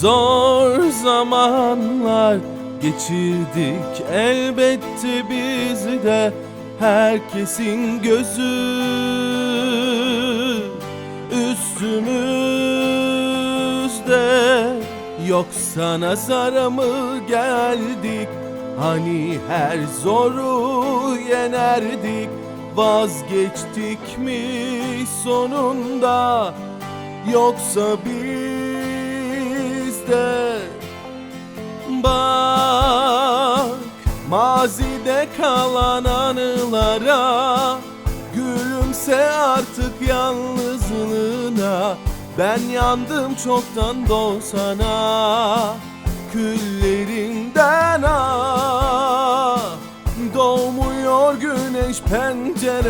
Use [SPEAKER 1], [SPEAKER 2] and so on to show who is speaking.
[SPEAKER 1] Zor zamanlar geçirdik elbette biz de herkesin gözü üstümüzde. Yoksa nazara mı geldik? Hani her zoru yenerdik? Vazgeçtik mi sonunda? Yoksa biz mazide kalan anılara Gülümse artık yalnızlığına. Ben yandım çoktan doğsana Küllerinden ah. Doğmuyor güneş pencere